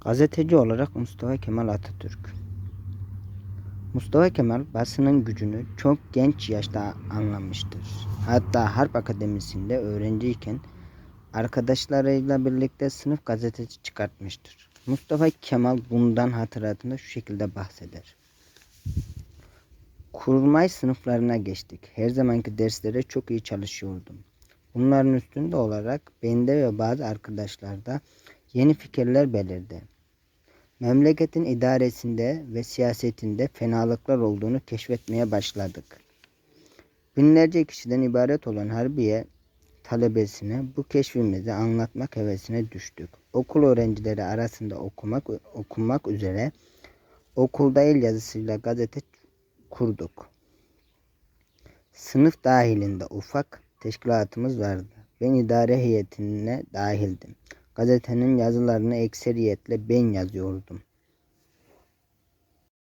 Gazeteci olarak Mustafa Kemal Atatürk. Mustafa Kemal basının gücünü çok genç yaşta anlamıştır. Hatta Harp Akademisi'nde öğrenciyken arkadaşlarıyla birlikte sınıf gazetesi çıkartmıştır. Mustafa Kemal bundan hatıratında şu şekilde bahseder. Kurmay sınıflarına geçtik. Her zamanki derslere çok iyi çalışıyordum. Bunların üstünde olarak bende ve bazı arkadaşlarda yeni fikirler belirdi. Memleketin idaresinde ve siyasetinde fenalıklar olduğunu keşfetmeye başladık. Binlerce kişiden ibaret olan Harbiye talebesine bu keşfimizi anlatmak hevesine düştük. Okul öğrencileri arasında okumak okunmak üzere okulda el yazısıyla gazete kurduk. Sınıf dahilinde ufak teşkilatımız vardı. Ben idare heyetine dahildim. Gazetenin yazılarını ekseriyetle ben yazıyordum.